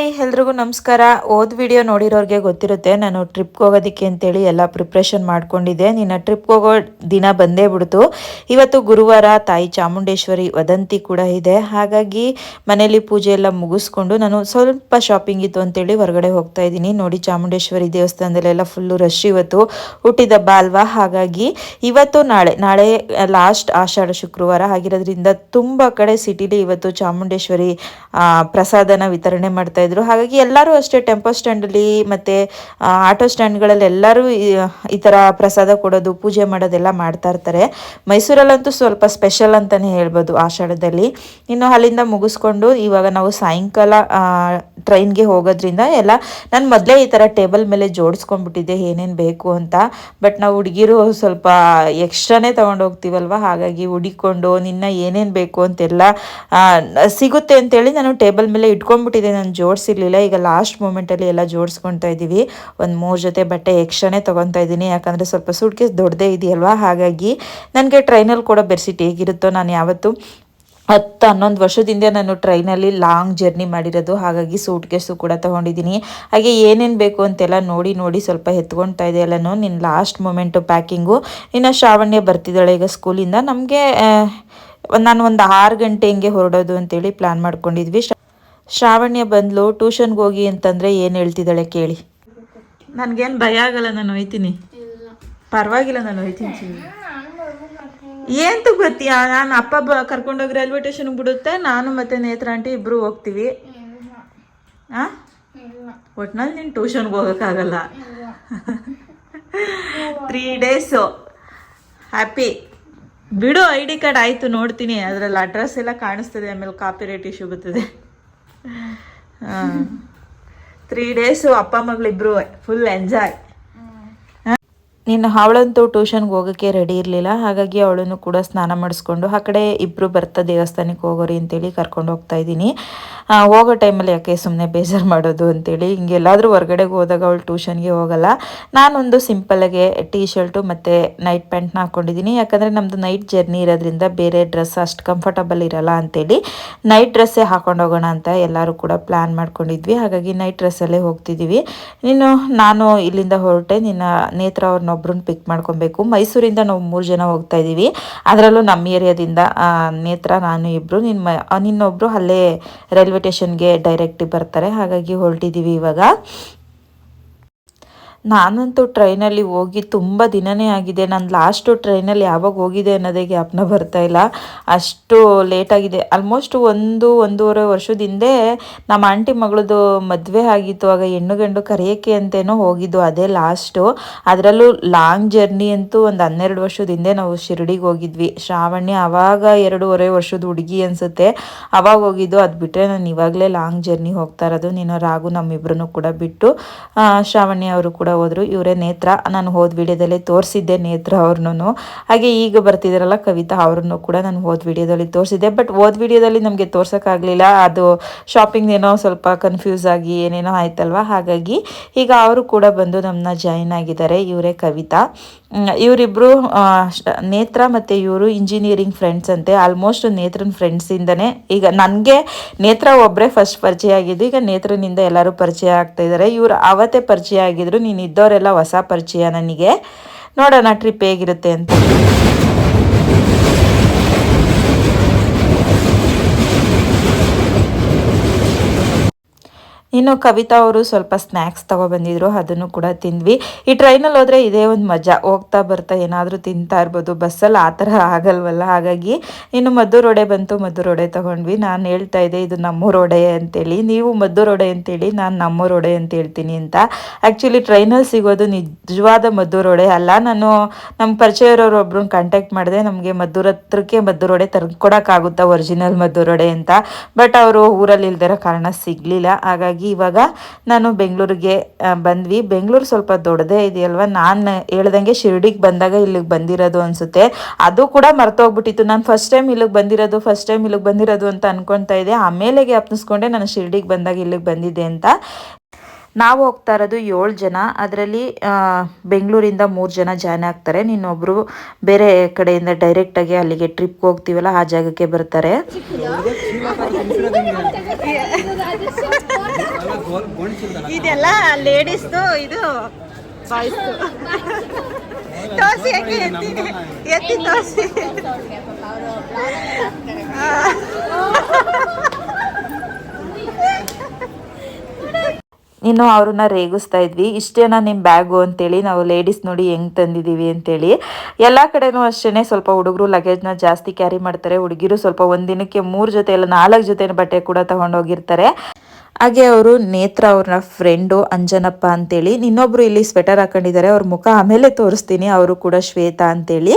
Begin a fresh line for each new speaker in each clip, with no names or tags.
Hi, ಎಲ್ರಿಗೂ ನಮಸ್ಕಾರ. ಓದ್ ವಿಡಿಯೋ ನೋಡಿರೋರಿಗೆ ಗೊತ್ತಿರುತ್ತೆ, ನಾನು ಟ್ರಿಪ್ಗೆ ಹೋಗೋದಕ್ಕೆ ಅಂತೇಳಿ ಎಲ್ಲ ಪ್ರಿಪ್ರೇಷನ್ ಮಾಡ್ಕೊಂಡಿದ್ದೆ. ನಿನ್ನ ಟ್ರಿಪ್ಗೆ ಹೋಗೋ ದಿನ ಬಂದೇ ಬಿಡ್ತು. ಇವತ್ತು ಗುರುವಾರ ತಾಯಿ ಚಾಮುಂಡೇಶ್ವರಿ ವದಂತಿ ಕೂಡ ಇದೆ. ಹಾಗಾಗಿ ಮನೇಲಿ ಪೂಜೆ ಎಲ್ಲ ಮುಗಿಸ್ಕೊಂಡು ನಾನು ಸ್ವಲ್ಪ ಶಾಪಿಂಗ್ ಇತ್ತು ಅಂತೇಳಿ ಹೊರಗಡೆ ಹೋಗ್ತಾ ಇದ್ದೀನಿ. ನೋಡಿ ಚಾಮುಂಡೇಶ್ವರಿ ದೇವಸ್ಥಾನದಲ್ಲೆಲ್ಲ ಫುಲ್ಲು ರಶ್ ಇವತ್ತು. ಹುಟ್ಟಿದಬ್ಬ ಅಲ್ವಾ ಹಾಗಾಗಿ ಇವತ್ತು ನಾಳೆ ನಾಳೆ ಲಾಸ್ಟ್ ಆಷಾಢ ಶುಕ್ರವಾರ ಆಗಿರೋದ್ರಿಂದ ತುಂಬ ಕಡೆ ಸಿಟಿಲಿ ಇವತ್ತು ಚಾಮುಂಡೇಶ್ವರಿ ಪ್ರಸಾದನ ವಿತರಣೆ ಮಾಡ್ತಾ ಇದ್ರು ಹಾಗಾಗಿ ಎಲ್ಲರೂ ಅಷ್ಟೇ ಟೆಂಪೋ ಸ್ಟ್ಯಾಂಡಲ್ಲಿ ಮತ್ತು ಆಟೋ ಸ್ಟ್ಯಾಂಡ್ಗಳಲ್ಲಿ ಎಲ್ಲರೂ ಈ- ಥರ ಪ್ರಸಾದ ಕೊಡೋದು, ಪೂಜೆ ಮಾಡೋದೆಲ್ಲ ಮಾಡ್ತಾ ಇರ್ತಾರೆ. ಮೈಸೂರಲ್ಲಂತೂ ಸ್ವಲ್ಪ ಸ್ಪೆಷಲ್ ಅಂತಲೇ ಹೇಳ್ಬೋದು ಆಷಾಢದಲ್ಲಿ ಇನ್ನು ಅಲ್ಲಿಂದ ಮುಗಿಸ್ಕೊಂಡು ಇವಾಗ ನಾವು ಸಾಯಂಕಾಲ ಟ್ರೈನ್ಗೆ ಹೋಗೋದ್ರಿಂದ ಎಲ್ಲ, ನಾನು ಮೊದಲೇ ಈ ಥರ ಟೇಬಲ್ ಮೇಲೆ ಜೋಡಿಸ್ಕೊಂಡ್ಬಿಟ್ಟಿದ್ದೆ, ಏನೇನು ಬೇಕು ಅಂತ. ಬಟ್ ನಾವು ಹುಡುಗಿರು ಸ್ವಲ್ಪ ಎಕ್ಸ್ಟ್ರಾನೇ ಹೋಗ್ತೀವಲ್ವ? ಹಾಗಾಗಿ ಹುಡಿಕೊಂಡು ನಿನ್ನ ಏನೇನು ಬೇಕು ಅಂತೆಲ್ಲ ಸಿಗುತ್ತೆ ಅಂತೇಳಿ ನಾನು ಟೇಬಲ್ ಮೇಲೆ ಇಟ್ಕೊಂಡ್ಬಿಟ್ಟಿದ್ದೆ, ನಾನು ಜೋಡಿಸಿರ್ಲಿಲ್ಲ ಈಗ ಲಾಸ್ಟ್ ಮೂಮೆಂಟಲ್ಲಿ ಎಲ್ಲ ಜೋಡಿಸ್ಕೊಳ್ತಾ ಇದ್ದೀವಿ ಒಂದು ಮೂರು ಜೊತೆ ಬಟ್ಟೆ ಎಕ್ಸ್ಟ್ರಾನೇ ತೊಗೊತಾ ಇದ್ದೀನಿ ಯಾಕಂದರೆ ಸ್ವಲ್ಪ ಸೂಟ್ಕೇಸ್ ದೊಡ್ಡದೇ ಇದೆಯಲ್ವಾ? ಹಾಗಾಗಿ ನನಗೆ ಟ್ರೈನಲ್ಲಿ ಕೂಡ ಬೆರ್ಸಿಟ್ ಹೇಗಿರುತ್ತೋ ನಾನು ಯಾವತ್ತು ಹತ್ತು ಹನ್ನೊಂದು ವರ್ಷದಿಂದ ನಾನು ಟ್ರೈನಲ್ಲಿ ಲಾಂಗ್ ಜರ್ನಿ ಮಾಡಿರೋದು. ಹಾಗಾಗಿ ಸೂಟ್ ಕೇಸು ಕೂಡ ತೊಗೊಂಡಿದ್ದೀನಿ ಹಾಗೆ ಏನೇನು ಬೇಕು ಅಂತೆಲ್ಲ ನೋಡಿ ನೋಡಿ ಸ್ವಲ್ಪ ಎತ್ಕೊತಾ ಇದೆ ಎಲ್ಲನೂ. ನಿನ್ನ ಲಾಸ್ಟ್ ಮೂಮೆಂಟು ಪ್ಯಾಕಿಂಗು ಇನ್ನು ಶ್ರಾವಣ್ಯ ಬರ್ತಿದ್ದಾಳೆ ಈಗ ಸ್ಕೂಲಿಂದ ನಮಗೆ ನಾನು ಒಂದು ಆರು ಗಂಟೆ ಹಿಂಗೆ ಹೊರಡೋದು ಅಂತೇಳಿ ಪ್ಲ್ಯಾನ್ ಮಾಡ್ಕೊಂಡಿದ್ವಿ. ಶ್ರಾವಣ್ಯ ಬಂದ್ಲು ಟ್ಯೂಷನ್ಗೆ ಹೋಗಿ ಅಂತಂದರೆ ಏನು ಹೇಳ್ತಿದ್ದಾಳೆ ಕೇಳಿ. ನನಗೇನು ಭಯ ಆಗಲ್ಲ, ನಾನು ಹೋಯ್ತೀನಿ. ಪರವಾಗಿಲ್ಲ, ನಾನು ಹೋಯ್ತೀನಿ ಏನ್ ಗೊತ್ತೀಯಾ, ನಾನು ಅಪ್ಪ ಬ ಕರ್ಕೊಂಡೋಗಿ ರೈಲ್ವೆ ಸ್ಟೇಷನ್ಗೆ ಬಿಡುತ್ತೆ, ನಾನು ಮತ್ತೆ ನೇತ್ರ ಆಂಟಿ ಇಬ್ರು ಹೋಗ್ತೀವಿ. ಆ? ಒಟ್ನಲ್ಲಿ ನೀನು ಟ್ಯೂಷನ್ಗೆ ಹೋಗೋಕ್ಕಾಗಲ್ಲ. ತ್ರೀ ಡೇಸು ಹ್ಯಾಪಿ ಬಿಡು ಐ ಡಿ ಕಾರ್ಡ್ ಆಯಿತು, ನೋಡ್ತೀನಿ. ಅದರಲ್ಲಿ ಅಡ್ರೆಸ್ ಎಲ್ಲ ಕಾಣಿಸ್ತದೆ, ಆಮೇಲೆ ಕಾಪಿ ರೇಟ್ ಇಶ್ಯೂ ಬರ್ತದೆ. ತ್ರೀ ಡೇಸು ಅಪ್ಪ ಮಗಳಿಬ್ರು ಫುಲ್ ಎಂಜಾಯ್ ನೀನು ಅವಳಂತೂ ಟ್ಯೂಷನ್ಗೆ ಹೋಗೋಕ್ಕೆ ರೆಡಿ ಇರಲಿಲ್ಲ. ಹಾಗಾಗಿ ಅವಳನ್ನು ಕೂಡ ಸ್ನಾನ ಮಾಡಿಸ್ಕೊಂಡು ಆ ಕಡೆ ಇಬ್ಬರು ಬರ್ತಾ ದೇವಸ್ಥಾನಕ್ಕೆ ಹೋಗೋರಿ ಅಂತೇಳಿ ಕರ್ಕೊಂಡು ಹೋಗ್ತಾ ಇದ್ದೀನಿ. ಹೋಗೋ ಟೈಮಲ್ಲಿ ಯಾಕೆ ಸುಮ್ಮನೆ ಬೇಜಾರು ಮಾಡೋದು ಅಂತೇಳಿ ಹಿಂಗೆಲ್ಲಾದರೂ ಹೊರಗಡೆಗೆ ಹೋದಾಗ ಅವಳು ಟ್ಯೂಷನ್ಗೆ ಹೋಗಲ್ಲ. ನಾನೊಂದು ಸಿಂಪಲ್ಲಾಗೆ ಟೀ ಶರ್ಟು ಮತ್ತು ನೈಟ್ ಪ್ಯಾಂಟ್ನ ಹಾಕ್ಕೊಂಡಿದ್ದೀನಿ ಯಾಕಂದರೆ ನಮ್ಮದು ನೈಟ್ ಜರ್ನಿ ಇರೋದ್ರಿಂದ ಬೇರೆ ಡ್ರೆಸ್ ಅಷ್ಟು ಕಂಫರ್ಟಬಲ್ ಇರಲ್ಲ ಅಂತೇಳಿ ನೈಟ್ ಡ್ರೆಸ್ಸೇ ಹಾಕೊಂಡು ಹೋಗೋಣ ಅಂತ ಎಲ್ಲರೂ ಕೂಡ ಪ್ಲ್ಯಾನ್ ಮಾಡ್ಕೊಂಡಿದ್ವಿ. ಹಾಗಾಗಿ ನೈಟ್ ಡ್ರೆಸ್ಸಲ್ಲೇ ಹೋಗ್ತಿದ್ದೀವಿ. ನೀನು ನಾನು ಇಲ್ಲಿಂದ ಹೊರಟೆ ನಿನ್ನ ನೇತ್ರ ಅವ್ರನ್ನೊಬ್ರನ್ನ ಪಿಕ್ ಮಾಡ್ಕೊಬೇಕು. ಮೈಸೂರಿಂದ ನಾವು ಮೂರು ಜನ ಹೋಗ್ತಾ ಇದ್ದೀವಿ ಅದರಲ್ಲೂ ನಮ್ಮ ಏರಿಯಾದಿಂದ ನೇತ್ರ ನಾನು ಇಬ್ಬರು ನಿನ್ನ ಆ, ಅಲ್ಲೇ ರೈಲ್ವೆ ಸ್ಟೇಷನ್ಗೆ ಡೈರೆಕ್ಟ್ ಬರ್ತಾರೆ. ಹಾಗಾಗಿ ಹೊರಟಿದ್ದೀವಿ ಇವಾಗ. ನಾನಂತೂ ಟ್ರೈನಲ್ಲಿ ಹೋಗಿ ತುಂಬ ದಿನನೇ ಆಗಿದೆ. ನಾನು ಲಾಸ್ಟು ಟ್ರೈನಲ್ಲಿ ಯಾವಾಗ ಹೋಗಿದೆ ಅನ್ನೋದೇ ಜ್ಞಾಪನ ಬರ್ತಾ ಇಲ್ಲ. ಅಷ್ಟು ಲೇಟಾಗಿದೆ ಆಲ್ಮೋಸ್ಟ್ ಒಂದು, ಒಂದೂವರೆ ವರ್ಷದ ಹಿಂದೆ ನಮ್ಮ ಆಂಟಿ ಮಗಳದು ಮದುವೆ ಆಗಿತ್ತು. ಆಗ ಹೆಣ್ಣು ಗಂಡು ಕರೆಯೋಕ್ಕೆ ಅಂತೇನೋ ಹೋಗಿದ್ದು, ಅದೇ ಲಾಸ್ಟು ಅದರಲ್ಲೂ ಲಾಂಗ್ ಜರ್ನಿ ಅಂತೂ ಒಂದು ಹನ್ನೆರಡು ವರ್ಷದ ಹಿಂದೆ ನಾವು ಶಿರಡಿಗೆ ಹೋಗಿದ್ವಿ. ಶ್ರಾವಣ್ಯ ಆವಾಗ ಎರಡೂವರೆ ವರ್ಷದ ಹುಡುಗಿ ಅನಿಸುತ್ತೆ. ಅವಾಗ ಹೋಗಿದ್ದು, ಅದು ಬಿಟ್ಟರೆ ನಾನು ಇವಾಗಲೇ ಲಾಂಗ್ ಜರ್ನಿ ಹೋಗ್ತಾ ಇರೋದು. ನೀನು ರಾಗು ನಮ್ಮಿಬ್ಬರನ್ನು ಕೂಡ ಬಿಟ್ಟು ಶ್ರಾವಣಿ ಅವರು ಕೂಡ ಹೋದರು. ಇವರೇ ನೇತ್ರ. ನಾನು ಹೋದ ವಿಡಿಯೋದಲ್ಲಿ ತೋರಿಸಿದ್ದೆ ನೇತ್ರ ಅವ್ರನ್ನೂ. ಹಾಗೆ ಈಗ ಬರ್ತಿದ್ದಾರಲ್ಲ ಕವಿತಾ ಅವ್ರನ್ನು ಕೂಡ ನಾನು ಹೋದ ವಿಡಿಯೋದಲ್ಲಿ ತೋರಿಸಿದ್ದೆ. ಬಟ್ ಹೋದ ವಿಡಿಯೋದಲ್ಲಿ ನಮಗೆ ತೋರ್ಸೋಕ್ಕಾಗಲಿಲ್ಲ. ಅದು ಶಾಪಿಂಗ್ ಏನೋ ಸ್ವಲ್ಪ ಕನ್ಫ್ಯೂಸ್ ಆಗಿ ಏನೇನೋ ಆಯ್ತಲ್ವಾ? ಹಾಗಾಗಿ ಈಗ ಅವರು ಕೂಡ ಬಂದು ನಮ್ಮನ್ನ ಜಾಯಿನ್ ಆಗಿದ್ದಾರೆ. ಇವರೇ ಕವಿತಾ. ಇವರಿಬ್ಬರು ನೇತ್ರ ಮತ್ತು ಇವರು ಇಂಜಿನಿಯರಿಂಗ್ ಫ್ರೆಂಡ್ಸ್ ಅಂತೆ. ಆಲ್ಮೋಸ್ಟ್ ನೇತ್ರನ ಫ್ರೆಂಡ್ಸಿಂದನೇ ಈಗ ನನಗೆ ನೇತ್ರ ಒಬ್ಬರೇ ಫಸ್ಟ್ ಪರಿಚಯ ಆಗಿದ್ದು, ಈಗ ನೇತ್ರನಿಂದ ಎಲ್ಲರೂ ಪರಿಚಯ ಆಗ್ತಾ ಇದ್ದಾರೆ. ಇವರು ಅವತ್ತೇ ಪರಿಚಯ ಆಗಿದ್ರು. ಇದ್ದವರೆಲ್ಲ ಹೊಸ ಪರಿಚಯ ನನಗೆ. ನೋಡೋಣ ಟ್ರಿಪ್ ಹೇಗಿರುತ್ತೆ ಅಂತ. ಇನ್ನು ಕವಿತಾ ಅವರು ಸ್ವಲ್ಪ ಸ್ನ್ಯಾಕ್ಸ್ ತಗೊಬಂದಿದ್ರು ಅದನ್ನು ಕೂಡ ತಿಂದ್ವಿ. ಈ ಟ್ರೈನಲ್ಲಿ ಹೋದರೆ ಇದೇ ಒಂದು ಮಜಾ. ಹೋಗ್ತಾ ಬರ್ತಾ ಏನಾದರೂ ತಿಂತಾ ಇರ್ಬೋದು. ಬಸ್ಸಲ್ಲಿ ಆ ಥರ ಆಗಲ್ವಲ್ಲ? ಹಾಗಾಗಿ ಇನ್ನು ಮದ್ದು ರೋಡೆ ಬಂತು, ಮದ್ದು ರೋಡೆ ತೊಗೊಂಡ್ವಿ. ನಾನು ಹೇಳ್ತಾ ಇದ್ದೆ, ಇದು ನಮ್ಮೂರು ವಡೆ ಅಂತೇಳಿ. ನೀವು ಮದ್ದು ರೋಡೆ ಅಂತೇಳಿ, ನಾನು ನಮ್ಮೂರು ರೋಡೆ ಅಂತ ಹೇಳ್ತೀನಿ ಅಂತ. ಆ್ಯಕ್ಚುಲಿ ಟ್ರೈನಲ್ಲಿ ಸಿಗೋದು ನಿಜವಾದ ಮದ್ದು ರೋಡೆ ಅಲ್ಲ. ನಾನು ನಮ್ಮ ಪರಿಚಯ ಇರೋರು ಒಬ್ರನ್ನ ಕಾಂಟ್ಯಾಕ್ಟ್ ಮಾಡಿದೆ ನಮಗೆ ಮದ್ದು ಹತ್ರಕ್ಕೆ ಮದ್ದು ರೋಡೆ ತರ್ಕೊಡೋಕ್ಕಾಗುತ್ತಾ ಒರಿಜಿನಲ್ ಮದ್ದು ರೋಡೆ ಅಂತ. ಬಟ್ ಅವರು ಊರಲ್ಲಿ ಇಲ್ದಿರೋ ಕಾರಣ ಸಿಗಲಿಲ್ಲ. ಹಾಗಾಗಿ ಇವಾಗ ನಾನು ಬೆಂಗಳೂರಿಗೆ ಬಂದ್ವಿ. ಬೆಂಗಳೂರು ಸ್ವಲ್ಪ ದೊಡ್ಡದೇ ಇದೆಯಲ್ವ? ನಾನು ಹೇಳ್ದಂಗೆ ಶಿರ್ಡಿಗೆ ಬಂದಾಗ ಇಲ್ಲಿಗೆ ಬಂದಿರೋದು ಅನಿಸುತ್ತೆ. ಅದು ಕೂಡ ಮರ್ತೋಗ್ಬಿಟ್ಟಿತ್ತು. ನಾನು ಫಸ್ಟ್ ಟೈಮ್ ಇಲ್ಲಿಗೆ ಬಂದಿರೋದು ಫಸ್ಟ್ ಟೈಮ್ ಇಲ್ಲಿಗೆ ಬಂದಿರೋದು ಅಂತ ಅನ್ಕೊತಾ ಇದ್ದೆ. ಆಮೇಲೆ ಅಪ್ನಿಸ್ಕೊಂಡೆ ನಾನು ಶಿರ್ಡಿಗೆ ಬಂದಾಗ ಇಲ್ಲಿಗೆ ಬಂದಿದ್ದೆ ಅಂತ. ನಾವು ಹೋಗ್ತಾ ಇರೋದು ಏಳು ಜನ. ಅದರಲ್ಲಿ ಬೆಂಗಳೂರಿಂದ ಮೂರು ಜನ ಜಾಯ್ನ್ ಆಗ್ತಾರೆ. ಇನ್ನೊಬ್ಬರು ಬೇರೆ ಕಡೆಯಿಂದ ಡೈರೆಕ್ಟಾಗಿ ಅಲ್ಲಿಗೆ ಟ್ರಿಪ್ಗೆ ಹೋಗ್ತೀವಲ್ಲ, ಆ ಜಾಗಕ್ಕೆ ಬರ್ತಾರೆ. ಇದೆಲ್ಲ ಲೇಡೀಸ್ದು ಇದು ಬಾಯ್ಸ್ದು ತೋರಿಸಿ ಯಾಕೆ ಎತ್ತಿ ಎತ್ತಿ ತೋರಿಸಿ. ಇನ್ನು ಅವ್ರನ್ನ ರೇಗಿಸ್ತಾ ಇದ್ವಿ. ಇಷ್ಟೇನಾ ನಿಮ್ಮ ಬ್ಯಾಗು ಅಂತೇಳಿ ನಾವು ಲೇಡೀಸ್ ನೋಡಿ ಹೆಂಗ್ ತಂದಿದ್ದೀವಿ ಅಂತೇಳಿ. ಎಲ್ಲ ಕಡೆನೂ ಅಷ್ಟೇ ಸ್ವಲ್ಪ ಹುಡುಗರು ಲಗೇಜ್ನ ಜಾಸ್ತಿ ಕ್ಯಾರಿ ಮಾಡ್ತಾರೆ. ಹುಡುಗಿರು ಸ್ವಲ್ಪ ಒಂದಿನಕ್ಕೆ ಮೂರು ಜೊತೆ ಇಲ್ಲ ನಾಲ್ಕು ಜೊತೆ ಬಟ್ಟೆ ಕೂಡ ತಗೊಂಡೋಗಿರ್ತಾರೆ. ಹಾಗೆ ಅವರು ನೇತ್ರ ಅವ್ರನ್ನ ಫ್ರೆಂಡು ಅಂಜನಪ್ಪ ಅಂತೇಳಿ, ಇನ್ನೊಬ್ರು ಇಲ್ಲಿ ಸ್ವೆಟರ್ ಹಾಕೊಂಡಿದ್ದಾರೆ. ಅವ್ರ ಮುಖ ಆಮೇಲೆ ತೋರಿಸ್ತೀನಿ. ಅವರು ಕೂಡ ಶ್ವೇತಾ ಅಂತೇಳಿ.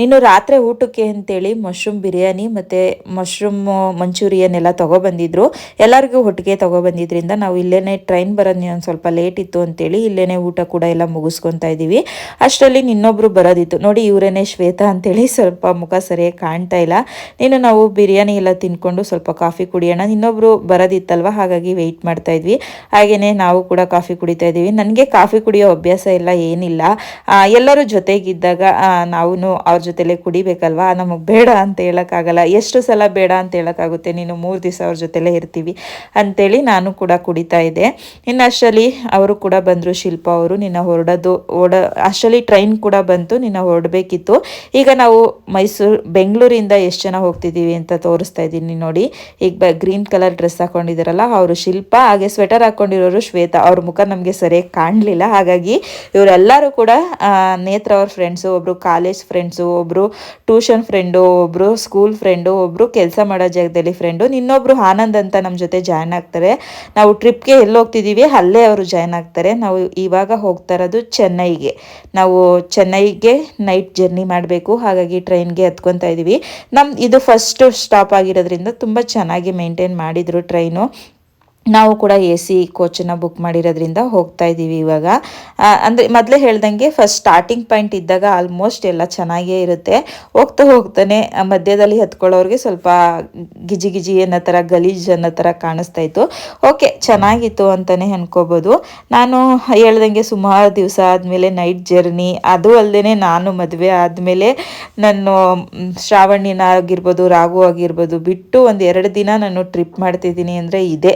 ನೀನು ರಾತ್ರಿ ಊಟಕ್ಕೆ ಅಂತೇಳಿ ಮಶ್ರೂಮ್ ಬಿರಿಯಾನಿ ಮತ್ತು ಮಶ್ರೂಮ್ ಮಂಚೂರಿಯನ್ ಎಲ್ಲ ತೊಗೊಬಂದಿದ್ರು. ಎಲ್ಲರಿಗೂ ಒಟ್ಟಿಗೆ ತೊಗೊಬಂದಿದ್ರಿಂದ ನಾವು ಇಲ್ಲೇ ಟ್ರೈನ್ ಬರೋದು ಒಂದು ಸ್ವಲ್ಪ ಲೇಟ್ ಇತ್ತು ಅಂತೇಳಿ ಇಲ್ಲೇ ಊಟ ಕೂಡ ಎಲ್ಲ ಮುಗಿಸ್ಕೊತಾ ಇದ್ದೀವಿ ಅಷ್ಟರಲ್ಲಿ ಇನ್ನೊಬ್ಬರು ಬರೋದಿತ್ತು. ನೋಡಿ ಇವರೇನೆ ಶ್ವೇತಾ ಅಂತೇಳಿ ಸ್ವಲ್ಪ ಮುಖ ಸರಿಯಾಗಿ ಕಾಣ್ತಾ ಇಲ್ಲ. ನೀನು ನಾವು ಬಿರಿಯಾನಿ ಎಲ್ಲ ತಿನ್ಕೊಂಡು ಸ್ವಲ್ಪ ಕಾಫಿ ಕುಡಿಯೋಣ. ಇನ್ನೊಬ್ಬರು ಬರೋದಿತ್ತಲ್ವ? ಹಾಗಾಗಿ ವೆಯ್ಟ್ ಮಾಡ್ತಾ ಇದ್ವಿ. ಹಾಗೆಯೇ ನಾವು ಕೂಡ ಕಾಫಿ ಕುಡಿತಾ ಇದ್ದೀವಿ ನನಗೆ ಕಾಫಿ ಕುಡಿಯೋ ಅಭ್ಯಾಸ ಎಲ್ಲ ಏನಿಲ್ಲ. ಎಲ್ಲರೂ ಜೊತೆಗಿದ್ದಾಗ ನಾವು ಅವ್ರ ಜೊತೆಲೆ ಕುಡಿಬೇಕಲ್ವಾ? ನಮಗೆ ಬೇಡ ಅಂತ ಹೇಳೋಕ್ಕಾಗಲ್ಲ. ಎಷ್ಟು ಸಲ ಬೇಡ ಅಂತ ಹೇಳೋಕ್ಕಾಗುತ್ತೆ? ನೀನು ಮೂರು ದಿವಸ ಅವ್ರ ಜೊತೆಲೇ ಇರ್ತೀವಿ ಅಂಥೇಳಿ ನಾನು ಕೂಡ ಕುಡಿತಾ ಇದ್ದೆ. ಇನ್ನು ಅಷ್ಟರಲ್ಲಿ ಅವರು ಕೂಡ ಬಂದರು, ಶಿಲ್ಪ ಅವರು ನಿನ್ನ ಹೊರಡೋದು, ಓಡ ಅಷ್ಟರಲ್ಲಿ ಟ್ರೈನ್ ಕೂಡ ಬಂತು, ನಿನ್ನ ಹೊರಡಬೇಕಿತ್ತು. ಈಗ ನಾವು ಮೈಸೂರು, ಬೆಂಗಳೂರಿಂದ ಎಷ್ಟು ಜನ ಹೋಗ್ತಿದ್ದೀವಿ ಅಂತ ತೋರಿಸ್ತಾ ಇದ್ದೀನಿ ನೋಡಿ. ಈಗ ಬ ಗ್ರೀನ್ ಕಲರ್ ಡ್ರೆಸ್ ಹಾಕ್ಕೊಂಡಿದ್ದಾರಲ್ಲ ಅವರು ಶಿಲ್ಪ, ಹಾಗೆ ಸ್ವೆಟರ್ ಹಾಕೊಂಡಿರೋರು ಶ್ವೇತಾ. ಅವ್ರ ಮುಖ ನಮಗೆ ಸರಿಯಾಗಿ ಕಾಣಲಿಲ್ಲ. ಹಾಗಾಗಿ ಇವರೆಲ್ಲರೂ ಕೂಡ ನೇತ್ರ ಅವ್ರ ಫ್ರೆಂಡ್ಸು ಒಬ್ಬರು ಕಾಲೇಜ್ ಫ್ರೆಂಡ್ಸು ಒಬ್ಬರು ಟ್ಯೂಷನ್ ಫ್ರೆಂಡು ಒಬ್ಬರು ಸ್ಕೂಲ್ ಫ್ರೆಂಡು ಒಬ್ಬರು ಕೆಲಸ ಮಾಡೋ ಜಾಗದಲ್ಲಿ ಫ್ರೆಂಡು ಇನ್ನೊಬ್ರು ಆನಂದ್ ಅಂತ ನಮ್ಮ ಜೊತೆ ಜಾಯ್ನ್ ಆಗ್ತಾರೆ. ನಾವು ಟ್ರಿಪ್ಗೆ ಎಲ್ಲಿ ಹೋಗ್ತಿದ್ದೀವಿ ಅಲ್ಲೇ ಅವರು ಜಾಯ್ನ್ ಆಗ್ತಾರೆ. ನಾವು ಇವಾಗ ಹೋಗ್ತಾ ಇರೋದು ಚೆನ್ನೈಗೆ. ನಾವು ಚೆನ್ನೈಗೆ ನೈಟ್ ಜರ್ನಿ ಮಾಡಬೇಕು, ಹಾಗಾಗಿ ಟ್ರೈನ್ಗೆ ಹತ್ಕೊತಾ ಇದ್ದೀವಿ ನಮ್ಮ ಇದು ಫಸ್ಟ್ ಸ್ಟಾಪ್ ಆಗಿರೋದ್ರಿಂದ ತುಂಬ ಚೆನ್ನಾಗಿ ಮೇಂಟೈನ್ ಮಾಡಿದರು ಟ್ರೈನು ನಾವು ಕೂಡ ಎ ಸಿ ಕೋಚನ್ನು ಬುಕ್ ಮಾಡಿರೋದ್ರಿಂದ ಹೋಗ್ತಾ ಇದ್ದೀವಿ ಇವಾಗ. ಅಂದರೆ ಮೊದಲೇ ಹೇಳ್ದಂಗೆ ಫಸ್ಟ್ ಸ್ಟಾರ್ಟಿಂಗ್ ಪಾಯಿಂಟ್ ಇದ್ದಾಗ ಆಲ್ಮೋಸ್ಟ್ ಎಲ್ಲ ಚೆನ್ನಾಗೇ ಇರುತ್ತೆ. ಹೋಗ್ತಾ ಹೋಗ್ತಾನೆ ಮಧ್ಯದಲ್ಲಿ ಹತ್ಕೊಳ್ಳೋರಿಗೆ ಸ್ವಲ್ಪ ಗಿಜಿ ಗಿಜಿ ಅನ್ನೋ ಥರ, ಗಲೀಜ್ ಅನ್ನೋ ಥರ ಕಾಣಿಸ್ತಾ ಇತ್ತು. ಓಕೆ ಚೆನ್ನಾಗಿತ್ತು ಅಂತಲೇ ಅನ್ಕೋಬೋದು. ನಾನು ಹೇಳ್ದಂಗೆ ಸುಮಾರು ದಿವಸ ಆದಮೇಲೆ ನೈಟ್ ಜರ್ನಿ ಅದು ಅಲ್ಲದೆ ನಾನು ಮದುವೆ ಆದಮೇಲೆ ನನ್ನ ಶ್ರಾವಣಿನ ಆಗಿರ್ಬೋದು ರಾಘು ಆಗಿರ್ಬೋದು, ಬಿಟ್ಟು ಒಂದು ಎರಡು ದಿನ ನಾನು ಟ್ರಿಪ್ ಮಾಡ್ತಿದ್ದೀನಿ ಅಂದರೆ ಇದೆ.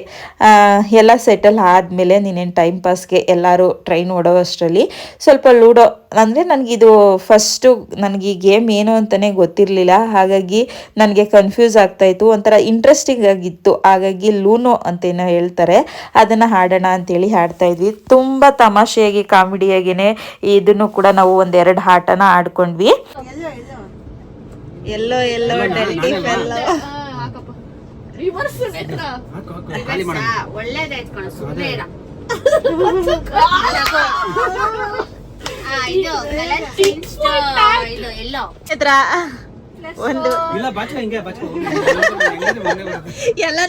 ಎಲ್ಲ ಸೆಟಲ್ ಆದಮೇಲೆ ನೀನೇನು ಟೈಮ್ ಪಾಸ್ಗೆ ಎಲ್ಲರೂ ಟ್ರೈನ್ ಓಡೋವಷ್ಟರಲ್ಲಿ ಸ್ವಲ್ಪ ಲೂಡೋ ಅಂದರೆ ನನಗಿದು ಫಸ್ಟು ನನಗೆ ಈ ಗೇಮ್ ಏನು ಅಂತಲೇ ಗೊತ್ತಿರಲಿಲ್ಲ. ಹಾಗಾಗಿ ನನಗೆ ಕನ್ಫ್ಯೂಸ್ ಆಗ್ತಾಯಿತ್ತು ಒಂಥರ ಇಂಟ್ರೆಸ್ಟಿಂಗ್ ಆಗಿತ್ತು. ಹಾಗಾಗಿ ಲೂನೋ ಅಂತೇನೋ ಹೇಳ್ತಾರೆ. ಅದನ್ನು ಹಾಡೋಣ ಅಂತೇಳಿ ಹಾಡ್ತಾಯಿದ್ವಿ ತುಂಬ ತಮಾಷೆಯಾಗಿ ಕಾಮಿಡಿಯಾಗಿಯೇ ಇದನ್ನು ಕೂಡ ನಾವು ಒಂದೆರಡು ಆಟನ ಆಡ್ಕೊಂಡ್ವಿ. ಎಲ್ಲೋ ಎಲ್ಲೋ
ರಿವರ್ಸ್
ಒಳ್ಳೇದಾಯ್ತು ಕಣ ಸುಮ್ಮನೆ ಇರ. changed, ಇದು ಎಲ್ಲೋ.
ಒಂದು.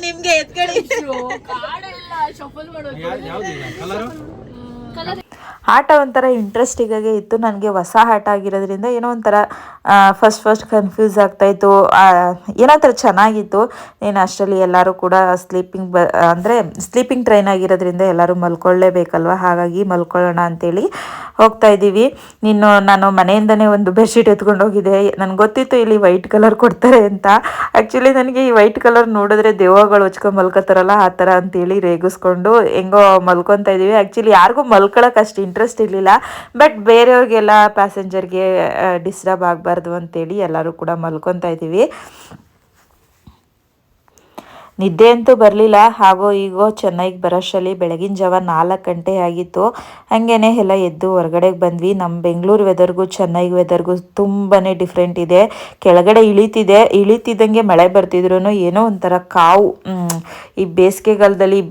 ನಿಮ್ಗೆ ಎತ್ಕೊಳ್ಳಿ ಆಟ ಒಂಥರ ಇಂಟ್ರೆಸ್ಟಿಂಗ್ ಆಗೇ ಇತ್ತು. ನನಗೆ ಹೊಸ ಆಟ ಆಗಿರೋದ್ರಿಂದ ಏನೋ ಒಂಥರ ಫಸ್ಟ್ ಫಸ್ಟ್ ಕನ್ಫ್ಯೂಸ್ ಆಗ್ತಾಯಿತ್ತು ಥರ ಚೆನ್ನಾಗಿತ್ತು. ಏನು ಅಷ್ಟರಲ್ಲಿ ಎಲ್ಲರೂ ಕೂಡ ಸ್ಲೀಪಿಂಗ್ ಬ, ಅಂದರೆ ಸ್ಲೀಪಿಂಗ್ ಟ್ರೈನ್ ಆಗಿರೋದ್ರಿಂದ ಎಲ್ಲರೂ ಮಲ್ಕೊಳ್ಳೇಬೇಕಲ್ವ? ಹಾಗಾಗಿ ಮಲ್ಕೊಳ್ಳೋಣ ಅಂತೇಳಿ ಹೋಗ್ತಾ ಇದ್ದೀವಿ. ನೀನು ನಾನು ಮನೆಯಿಂದನೇ ಒಂದು ಬೆಡ್ಶೀಟ್ ಎತ್ಕೊಂಡು ಹೋಗಿದ್ದೆ ನನಗೆ ಗೊತ್ತಿತ್ತು ಇಲ್ಲಿ ವೈಟ್ ಕಲರ್ ಕೊಡ್ತಾರೆ ಅಂತ. ಆ್ಯಕ್ಚುಲಿ ನನಗೆ ಈ ವೈಟ್ ಕಲರ್ ನೋಡಿದ್ರೆ ದೇವಗಳು ಹೊಚ್ಕೊಂಡು ಮಲ್ಕೋತಾರಲ್ಲ, ಆ ಥರ ಅಂತೇಳಿ ರೇಗಿಸ್ಕೊಂಡು ಹೆಂಗೋ ಮಲ್ಕೊತಾ ಇದ್ದೀವಿ. ಆ್ಯಕ್ಚುಲಿ ಯಾರಿಗೂ ಮಲ್ಕೊಳಕ್ಕೆ ಅಷ್ಟು ಇಂಟ್ರೆಸ್ಟ್ ಇರಲಿಲ್ಲ. ಬಟ್ ಬೇರೆಯವ್ರಿಗೆಲ್ಲ ಪ್ಯಾಸೆಂಜರ್ಗೆ ಡಿಸ್ಟರ್ಬ್ ಆಗಬಾರ್ದು ಅಂತೇಳಿ ಎಲ್ಲರೂ ಕೂಡ ಮಲ್ಕೊತಾ ಇದ್ದೀವಿ. ನಿದ್ದೆ ಅಂತೂ ಬರಲಿಲ್ಲ. ಹಾಗೋ ಈಗೋ ಚೆನ್ನೈಗೆ ಬರೋಷ್ಟರಲ್ಲಿ ಬೆಳಗಿನ ಜಾವ ನಾಲ್ಕು ಗಂಟೆ ಆಗಿತ್ತು. ಹಾಗೇನೆ ಎಲ್ಲ ಎದ್ದು ಹೊರಗಡೆಗೆ ಬಂದ್ವಿ. ನಮ್ಮ ಬೆಂಗಳೂರು ವೆದರ್ಗೂ ಚೆನ್ನೈ ವೆದರ್ಗೂ ತುಂಬಾ ಡಿಫ್ರೆಂಟ್ ಇದೆ. ಕೆಳಗಡೆ ಇಳಿತಿದೆ. ಇಳಿತಿದ್ದಂಗೆ ಮಳೆ ಬರ್ತಿದ್ರು ಏನೋ ಒಂಥರ ಕಾವು. ಈ ಬೇಸಿಗೆಗಾಲದಲ್ಲಿ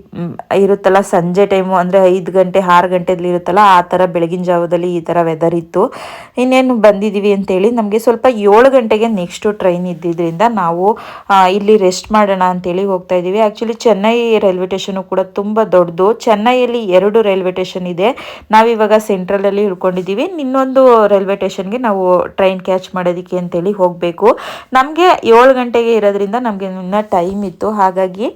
ಇರುತ್ತಲ್ಲ ಸಂಜೆ ಟೈಮು ಅಂದರೆ ಐದು ಗಂಟೆ, ಆರು ಗಂಟೆದಲ್ಲಿ ಇರುತ್ತಲ್ಲ, ಆ ಥರ ಬೆಳಗಿನ ಜಾವದಲ್ಲಿ ಈ ಥರ ವೆದರ್ ಇತ್ತು. ಇನ್ನೇನು ಬಂದಿದ್ದೀವಿ ಅಂತೇಳಿ ನಮಗೆ ಸ್ವಲ್ಪ ಏಳು ಗಂಟೆಗೆ ನೆಕ್ಸ್ಟು ಟ್ರೈನ್ ಇದ್ದಿದ್ದರಿಂದ ನಾವು ಇಲ್ಲಿ ರೆಸ್ಟ್ ಮಾಡೋಣ ಅಂತೇಳಿ ಹೋಗ್ತಾ ಇದ್ದೀವಿ ಆ್ಯಕ್ಚುಲಿ ಚೆನ್ನೈ ರೈಲ್ವೆ ಸ್ಟೇಷನು ಕೂಡ ತುಂಬ ದೊಡ್ಡದು. ಚೆನ್ನೈಯಲ್ಲಿ ಎರಡು ರೈಲ್ವೆ ಸ್ಟೇಷನ್ ಇದೆ. ನಾವಿವಾಗ ಸೆಂಟ್ರಲಲ್ಲಿ ಇಳ್ಕೊಂಡಿದ್ದೀವಿ ಇನ್ನೊಂದು ರೈಲ್ವೆ ಸ್ಟೇಷನ್ಗೆ ನಾವು ಟ್ರೈನ್ ಕ್ಯಾಚ್ ಮಾಡೋದಕ್ಕೆ ಅಂತೇಳಿ ಹೋಗಬೇಕು. ನಮಗೆ ಏಳು ಗಂಟೆಗೆ ಇರೋದ್ರಿಂದ ನಮಗೆ ಇನ್ನೂ ಟೈಮ್ ಇತ್ತು. ಹಾಗಾಗಿ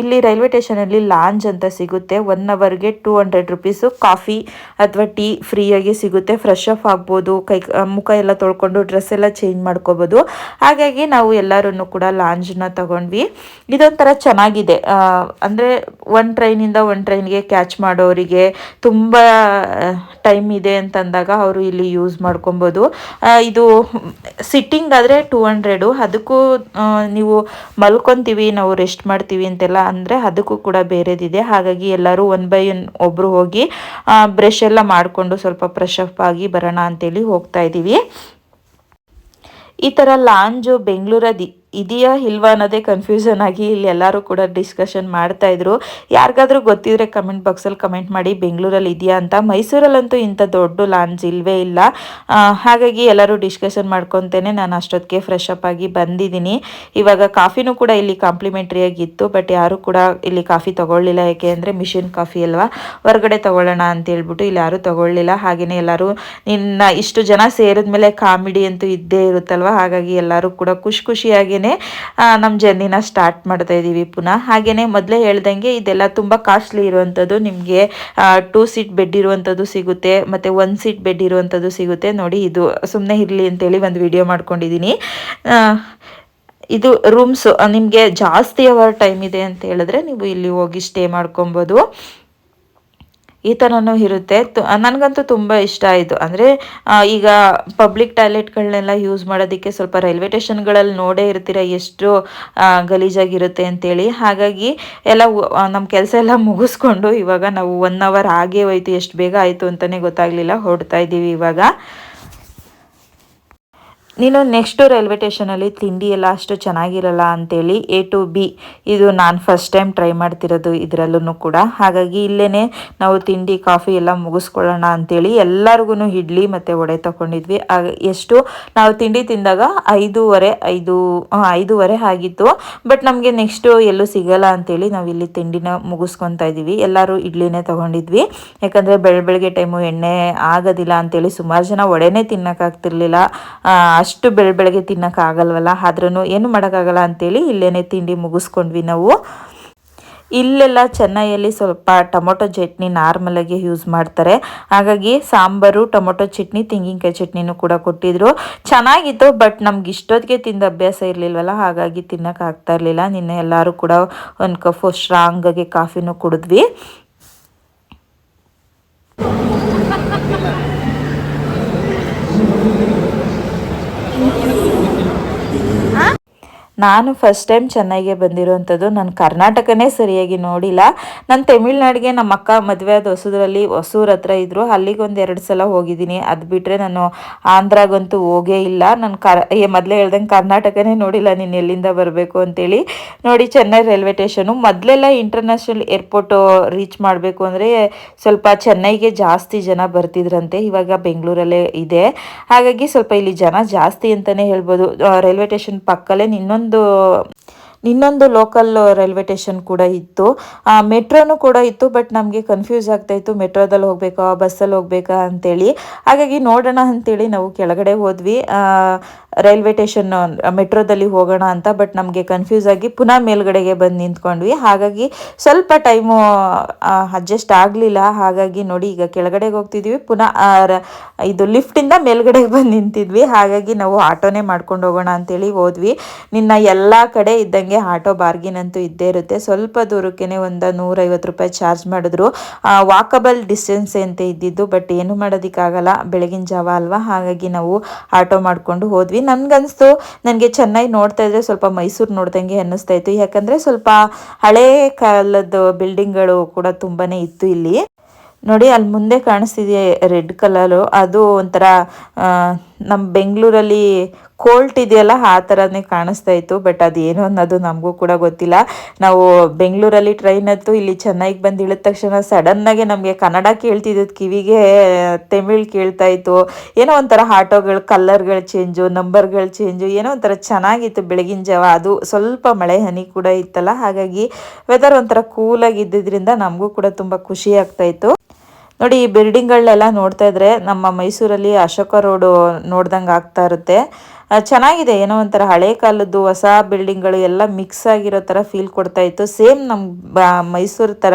ಇಲ್ಲಿ ರೈಲ್ವೆ ಸ್ಟೇಷನಲ್ಲಿ ಲಾಂಜ್ ಅಂತ ಸಿಗುತ್ತೆ. ಒನ್ ಅವರ್ಗೆ ಟೂ ಹಂಡ್ರೆಡ್ ರುಪೀಸು ಕಾಫಿ ಅಥವಾ ಟೀ ಫ್ರೀಯಾಗಿ ಸಿಗುತ್ತೆ. ಫ್ರೆಶ್ ಅಪ್ ಆಗ್ಬೋದು. ಕೈ ಮುಖ ಎಲ್ಲ ತೊಳ್ಕೊಂಡು ಡ್ರೆಸ್ ಎಲ್ಲ ಚೇಂಜ್ ಮಾಡ್ಕೋಬೋದು. ಹಾಗಾಗಿ ನಾವು ಎಲ್ಲರೂ ಕೂಡ ಲಾಂಜ್ನ ತಗೊಂಡ್ವಿ. ಇದೊಂಥರ ಚೆನ್ನಾಗಿದೆ. ಅಂದರೆ ಒಂದು ಟ್ರೈನಿಂದ ಒನ್ ಟ್ರೈನ್ಗೆ ಕ್ಯಾಚ್ ಮಾಡೋರಿಗೆ ತುಂಬ ಟೈಮ್ ಇದೆ ಅಂತಂದಾಗ ಅವರು ಇಲ್ಲಿ ಯೂಸ್ ಮಾಡ್ಕೊಬೋದು. ಇದು ಸಿಟ್ಟಿಂಗ್ ಆದರೆ ಟೂ ಹಂಡ್ರೆಡು ಅದಕ್ಕೂ ನೀವು ಮಲ್ಕೊತೀವಿ, ನಾವು ರೆಸ್ಟ್ ಮಾಡ್ತೀವಿ ಅಂತೆಲ್ಲ ಅಂದರೆ ಅದಕ್ಕೂ ಕೂಡ ಬೇರೆದಿದೆ. ಹಾಗಾಗಿ ಎಲ್ಲರೂ ಒನ್ ಬೈ ಒನ್ ಒಬ್ಬರು ಹೋಗಿ ಬ್ರಷ್ ಎಲ್ಲ ಮಾಡಿಕೊಂಡು ಸ್ವಲ್ಪ ಫ್ರೆಶ್ ಅಪ್ ಆಗಿ ಬರೋಣ ಅಂತೇಳಿ ಹೋಗ್ತಾ ಇದ್ದೀವಿ ಈ ಥರ ಲಾಂಜು ಬೆಂಗಳೂರದ್ದು ಇದೆಯಾ ಇಲ್ವಾ ಅನ್ನೋದೇ ಕನ್ಫ್ಯೂಷನ್ ಆಗಿ ಇಲ್ಲಿ ಎಲ್ಲರೂ ಕೂಡ ಡಿಸ್ಕಷನ್ ಮಾಡ್ತಾ ಇದ್ರು. ಯಾರಿಗಾದ್ರೂ ಗೊತ್ತಿದ್ರೆ ಕಮೆಂಟ್ ಬಾಕ್ಸಲ್ಲಿ ಕಮೆಂಟ್ ಮಾಡಿ, ಬೆಂಗಳೂರಲ್ಲಿ ಇದೆಯಾ ಅಂತ. ಮೈಸೂರಲ್ಲಂತೂ ಇಂಥ ದೊಡ್ಡ ಲಾಂಜ್ ಇಲ್ವೇ ಇಲ್ಲ. ಹಾಗಾಗಿ ಎಲ್ಲರೂ ಡಿಸ್ಕಷನ್ ಮಾಡ್ಕೊತೇನೆ. ನಾನು ಅಷ್ಟೊತ್ತಿಗೆ ಫ್ರೆಶ್ ಅಪ್ ಆಗಿ ಬಂದಿದ್ದೀನಿ. ಇವಾಗ ಕಾಫಿನೂ ಕೂಡ ಇಲ್ಲಿ ಕಾಂಪ್ಲಿಮೆಂಟ್ರಿಯಾಗಿತ್ತು ಬಟ್ ಯಾರೂ ಕೂಡ ಇಲ್ಲಿ ಕಾಫಿ ತೊಗೊಳ್ಳಿಲ್ಲ. ಯಾಕೆ ಅಂದರೆ ಮಿಷಿನ್ ಕಾಫಿ ಅಲ್ವಾ? ಹೊರಗಡೆ ತೊಗೊಳ್ಳೋಣ ಅಂತ ಹೇಳ್ಬಿಟ್ಟು ಇಲ್ಲಿ ಯಾರೂ ತೊಗೊಳ್ಳಿಲ್ಲ. ಹಾಗೆಯೇ ಎಲ್ಲರೂ ನಿನ್ನ ಇಷ್ಟು ಜನ ಸೇರಿದ ಮೇಲೆ ಕಾಮಿಡಿ ಅಂತೂ ಇದ್ದೇ ಇರುತ್ತಲ್ವ? ಹಾಗಾಗಿ ಎಲ್ಲರೂ ಕೂಡ ಖುಷಿ ಖುಷಿಯಾಗಿಯೇ ನಮ್ಮ ಜರ್ನಿನ ಸ್ಟಾರ್ಟ್ ಮಾಡ್ತಾ ಇದ್ದೀವಿ ಪುನಃ. ಹಾಗೆಯೇ ಮೊದಲೇ ಹೇಳ್ದಂಗೆ ಇದೆಲ್ಲ ತುಂಬ ಕಾಸ್ಟ್ಲಿ ಇರುವಂಥದ್ದು ನಿಮಗೆ ಟೂ ಸೀಟ್ ಬೆಡ್ ಇರುವಂಥದ್ದು ಸಿಗುತ್ತೆ. ಮತ್ತು ಒನ್ ಸೀಟ್ ಬೆಡ್ ಇರುವಂಥದ್ದು ಸಿಗುತ್ತೆ. ನೋಡಿ, ಇದು ಸುಮ್ಮನೆ ಇರಲಿ ಅಂತೇಳಿ ಒಂದು ವಿಡಿಯೋ ಮಾಡ್ಕೊಂಡಿದ್ದೀನಿ ಇದು ರೂಮ್ಸ್ ನಿಮಗೆ ಜಾಸ್ತಿ ಅವರ್ ಟೈಮ್ ಇದೆ ಅಂತ ಹೇಳಿದ್ರೆ ನೀವು ಇಲ್ಲಿ ಹೋಗಿ ಸ್ಟೇ ಮಾಡ್ಕೊಬೋದು. ಈ ಥರನೂ ಇರುತ್ತೆ ನನಗಂತೂ ತುಂಬ ಇಷ್ಟ ಆಯಿತು. ಅಂದರೆ ಈಗ ಪಬ್ಲಿಕ್ ಟಾಯ್ಲೆಟ್ಗಳನ್ನೆಲ್ಲ ಯೂಸ್ ಮಾಡೋದಕ್ಕೆ ಸ್ವಲ್ಪ ರೈಲ್ವೆ ಸ್ಟೇಷನ್ಗಳಲ್ಲಿ ನೋಡೇ ಇರ್ತೀರ ಎಷ್ಟು ಗಲೀಜಾಗಿರುತ್ತೆ ಅಂತೇಳಿ. ಹಾಗಾಗಿ ಎಲ್ಲ ನಮ್ಮ ಕೆಲಸ ಎಲ್ಲ ಮುಗಿಸ್ಕೊಂಡು ಇವಾಗ ನಾವು ಒನ್ ಅವರ್ ಆಗೇ ಹೋಯ್ತು. ಎಷ್ಟು ಬೇಗ ಆಯಿತು ಅಂತಲೇ ಗೊತ್ತಾಗಲಿಲ್ಲ. ಹೊರಡ್ತಾ ಇದ್ದೀವಿ ಇವಾಗ. ನೀನು ನೆಕ್ಸ್ಟು ರೈಲ್ವೆ ಸ್ಟೇಷನಲ್ಲಿ ತಿಂಡಿ ಎಲ್ಲ ಅಷ್ಟು ಚೆನ್ನಾಗಿರಲ್ಲ ಅಂತೇಳಿ ಎ ಟು ಬಿ ಇದು ನಾನು ಫಸ್ಟ್ ಟೈಮ್ ಟ್ರೈ ಮಾಡ್ತಿರೋದು ಇದರಲ್ಲೂ ಕೂಡ. ಹಾಗಾಗಿ ಇಲ್ಲೇ ನಾವು ತಿಂಡಿ ಕಾಫಿ ಎಲ್ಲ ಮುಗಿಸ್ಕೊಳ್ಳೋಣ ಅಂತೇಳಿ ಎಲ್ಲರಿಗೂ ಇಡ್ಲಿ ಮತ್ತು ವಡೆ ತಗೊಂಡಿದ್ವಿ. ಎಷ್ಟು ನಾವು ತಿಂಡಿ ತಿಂದಾಗ ಐದೂವರೆ, ಐದು ಐದೂವರೆ ಆಗಿತ್ತು. ಬಟ್ ನಮಗೆ ನೆಕ್ಸ್ಟು ಎಲ್ಲೂ ಸಿಗಲ್ಲ ಅಂತೇಳಿ ನಾವು ಇಲ್ಲಿ ತಿಂಡಿನ ಮುಗಿಸ್ಕೊತಾ ಇದ್ದೀವಿ. ಎಲ್ಲರೂ ಇಡ್ಲಿನೇ ತೊಗೊಂಡಿದ್ವಿ. ಯಾಕಂದರೆ ಬೆಳ ಬೆಳಗ್ಗೆ ಟೈಮು ಎಣ್ಣೆ ಆಗೋದಿಲ್ಲ ಅಂತೇಳಿ ಸುಮಾರು ಜನ ವಡೆನೇ ತಿನ್ನೋಕ್ಕಾಗ್ತಿರ್ಲಿಲ್ಲ. ಅಷ್ಟು ಬೆಳ, ಬೆಳಗ್ಗೆ ತಿನ್ನೋಕ್ಕಾಗಲ್ವಲ್ಲ? ಆದ್ರೂ ಏನು ಮಾಡೋಕ್ಕಾಗಲ್ಲ ಅಂತೇಳಿ ಇಲ್ಲೇನೆ ತಿಂಡಿ ಮುಗಿಸ್ಕೊಂಡ್ವಿ ನಾವು. ಇಲ್ಲೆಲ್ಲ ಚೆನ್ನೈಯಲ್ಲಿ ಸ್ವಲ್ಪ ಟೊಮೊಟೊ ಚಟ್ನಿ ನಾರ್ಮಲಾಗಿ ಯೂಸ್ ಮಾಡ್ತಾರೆ. ಹಾಗಾಗಿ ಸಾಂಬಾರು, ಟೊಮೊಟೊ ಚಟ್ನಿ, ತೆಂಗಿನಕಾಯಿ ಚಟ್ನಿನೂ ಕೂಡ ಕೊಟ್ಟಿದ್ರು. ಚೆನ್ನಾಗಿತ್ತು, ಬಟ್ ನಮ್ಗೆ ಇಷ್ಟೊತ್ತಿಗೆ ತಿಂದ ಅಭ್ಯಾಸ ಇರಲಿಲ್ವಲ್ಲ? ಹಾಗಾಗಿ ತಿನ್ನೋಕ್ಕಾಗ್ತಾ ಇರಲಿಲ್ಲ. ನಿನ್ನೆ ಎಲ್ಲರೂ ಕೂಡ ಒಂದು ಕಫು ಸ್ಟ್ರಾಂಗಾಗಿ ಕಾಫಿನೂ ಕುಡಿದ್ವಿ. ನಾನು ಫಸ್ಟ್ ಟೈಮ್ ಚೆನ್ನೈಗೆ ಬಂದಿರೋವಂಥದ್ದು ನಾನು ಕರ್ನಾಟಕನೇ ಸರಿಯಾಗಿ ನೋಡಿಲ್ಲ. ನಾನು ತಮಿಳ್ನಾಡಿಗೆ ನಮ್ಮ ಅಕ್ಕ ಮದುವೆ ಆದ ಹೊಸದ್ರಲ್ಲಿ ಹೊಸೂರ್ ಹತ್ರ ಇದ್ದರು ಅಲ್ಲಿಗೆ ಒಂದು ಎರಡು ಸಲ ಹೋಗಿದ್ದೀನಿ. ಅದು ಬಿಟ್ಟರೆ ನಾನು ಆಂಧ್ರಾಗಂತೂ ಹೋಗೇ ಇಲ್ಲ. ನಾನು ಕರ್ ಮೊದಲೇ ಹೇಳ್ದಂಗೆ ಕರ್ನಾಟಕನೇ ನೋಡಿಲ್ಲ. ನೀನು ಎಲ್ಲಿಂದ ಬರಬೇಕು ಅಂತೇಳಿ ನೋಡಿ ಚೆನ್ನೈ ರೈಲ್ವೆ ಸ್ಟೇಷನು ಮೊದಲೆಲ್ಲ ಇಂಟರ್ನ್ಯಾಷನಲ್ ಏರ್ಪೋರ್ಟು ರೀಚ್ ಮಾಡಬೇಕು ಅಂದರೆ ಸ್ವಲ್ಪ ಚೆನ್ನೈಗೆ ಜಾಸ್ತಿ ಜನ ಬರ್ತಿದ್ರಂತೆ. ಇವಾಗ ಬೆಂಗಳೂರಲ್ಲೇ ಇದೆ. ಹಾಗಾಗಿ ಸ್ವಲ್ಪ ಇಲ್ಲಿ ಜನ ಜಾಸ್ತಿ ಅಂತಲೇ ಹೇಳ್ಬೋದು. ರೈಲ್ವೆ ಸ್ಟೇಷನ್ ಪಕ್ಕಲ್ಲೇ ಇನ್ನೊಂದು ಒಂದು ಇನ್ನೊಂದು ಲೋಕಲ್ ರೈಲ್ವೆ ಸ್ಟೇಷನ್ ಕೂಡ ಇತ್ತು. ಮೆಟ್ರೋನು ಕೂಡ ಇತ್ತು ಬಟ್ ನಮಗೆ ಕನ್ಫ್ಯೂಸ್ ಆಗ್ತಾ ಇತ್ತು. ಮೆಟ್ರೋದಲ್ಲಿ ಹೋಗ್ಬೇಕಾ ಬಸ್ಸಲ್ಲಿ ಹೋಗ್ಬೇಕಾ ಅಂತೇಳಿ. ಹಾಗಾಗಿ ನೋಡೋಣ ಅಂತೇಳಿ ನಾವು ಕೆಳಗಡೆ ಹೋದ್ವಿ. ರೈಲ್ವೆ ಸ್ಟೇಷನ್ ಮೆಟ್ರೋದಲ್ಲಿ ಹೋಗೋಣ ಅಂತ ಬಟ್ ನಮಗೆ ಕನ್ಫ್ಯೂಸ್ ಆಗಿ ಪುನಃ ಮೇಲ್ಗಡೆಗೆ ಬಂದು ನಿಂತ್ಕೊಂಡ್ವಿ. ಹಾಗಾಗಿ ಸ್ವಲ್ಪ ಟೈಮು ಅಡ್ಜಸ್ಟ್ ಆಗಲಿಲ್ಲ. ಹಾಗಾಗಿ ನೋಡಿ ಈಗ ಕೆಳಗಡೆಗೆ ಹೋಗ್ತಿದ್ವಿ. ಪುನಃ ಇದು ಲಿಫ್ಟಿಂದ ಮೇಲ್ಗಡೆಗೆ ಬಂದು ನಿಂತಿದ್ವಿ. ಹಾಗಾಗಿ ನಾವು ಆಟೋನೇ ಮಾಡ್ಕೊಂಡು ಹೋಗೋಣ ಅಂತೇಳಿ ಹೋದ್ವಿ. ನಿನ್ನ ಎಲ್ಲ ಕಡೆ ಇದ್ದಂಗೆ ಆಟೋ ಬಾರ್ಗಿನ್ ಅಂತೂ ಇದ್ದೇ ಇರುತ್ತೆ. ಸ್ವಲ್ಪ ದೂರಕ್ಕೇ ಒಂದು ನೂರೈವತ್ತು ರೂಪಾಯಿ ಚಾರ್ಜ್ ಮಾಡಿದ್ರು. ವಾಕಬಲ್ ಡಿಸ್ಟೆನ್ಸ್ ಅಂತ ಇದ್ದಿದ್ದು ಬಟ್ ಏನು ಮಾಡೋದಕ್ಕಾಗಲ್ಲ. ಬೆಳಗಿನ ಜಾವ ಅಲ್ವಾ? ಹಾಗಾಗಿ ನಾವು ಆಟೋ ಮಾಡಿಕೊಂಡು ಹೋದ್ವಿ. ನನಗನ್ನಿಸ್ತು ನನಗೆ ಚೆನ್ನೈ ನೋಡ್ತಾ ಇದ್ರೆ ಸ್ವಲ್ಪ ಮೈಸೂರು ನೋಡ್ದಂಗೆ ಅನ್ನಿಸ್ತಾ ಇತ್ತು. ಯಾಕಂದರೆ ಸ್ವಲ್ಪ ಹಳೇ ಕಾಲದ ಬಿಲ್ಡಿಂಗ್ಗಳು ಕೂಡ ತುಂಬಾ ಇತ್ತು ಇಲ್ಲಿ. ನೋಡಿ ಅಲ್ಲಿ ಮುಂದೆ ಕಾಣಿಸ್ತಿದೆ ರೆಡ್ ಕಲರು ಅದು ಒಂಥರ ನಮ್ಮ ಬೆಂಗಳೂರಲ್ಲಿ ಕೋಲ್ಟ್ ಇದೆಯಲ್ಲ, ಆ ಥರನೇ ಕಾಣಿಸ್ತಾ ಇತ್ತು. ಬಟ್ ಅದೇನು ಅನ್ನೋದು ನಮಗೂ ಕೂಡ ಗೊತ್ತಿಲ್ಲ. ನಾವು ಬೆಂಗಳೂರಲ್ಲಿ ಟ್ರೈನ್ ಹತ್ತು, ಇಲ್ಲಿ ಚೆನ್ನೈಗೆ ಬಂದು ಇಳಿದ ತಕ್ಷಣ ಸಡನ್ನಾಗಿ ನಮಗೆ ಕನ್ನಡ ಕೇಳ್ತಿದ್ದದ್ದು ಕಿವಿಗೆ, ತಮಿಳ್ ಕೇಳ್ತಾ ಇತ್ತು. ಏನೋ ಒಂಥರ ಆಟೋಗಳು ಕಲರ್ಗಳು ಚೇಂಜು ನಂಬರ್ಗಳು ಚೇಂಜು ಏನೋ ಒಂಥರ ಚೆನ್ನಾಗಿತ್ತು ಬೆಳಗಿನ ಜಾವ. ಅದು ಸ್ವಲ್ಪ ಮಳೆ, ಹನಿ ಕೂಡ ಇತ್ತಲ್ಲ. ಹಾಗಾಗಿ ವೆದರ್ ಒಂಥರ ಕೂಲಾಗಿ ನಮಗೂ ಕೂಡ ತುಂಬ ಖುಷಿ ಆಗ್ತಾ ಇತ್ತು. ನೋಡಿ, ಈ ಬಿಲ್ಡಿಂಗ್ಗಳನ್ನೆಲ್ಲ ನೋಡ್ತಾ ಇದ್ರೆ ನಮ್ಮ ಮೈಸೂರಲ್ಲಿ ಅಶೋಕ ರೋಡು ನೋಡ್ದಂಗೆ ಆಗ್ತಾ ಇರುತ್ತೆ. ಚೆನ್ನಾಗಿದೆ. ಏನೋ ಒಂಥರ ಹಳೆ ಕಾಲದ್ದು ಹೊಸ ಬಿಲ್ಡಿಂಗ್ಗಳು ಎಲ್ಲ ಮಿಕ್ಸ್ ಆಗಿರೋ ಥರ ಫೀಲ್ ಕೊಡ್ತಾ ಇತ್ತು. ಸೇಮ್ ನಮ್ಮ ಮೈಸೂರು ಥರ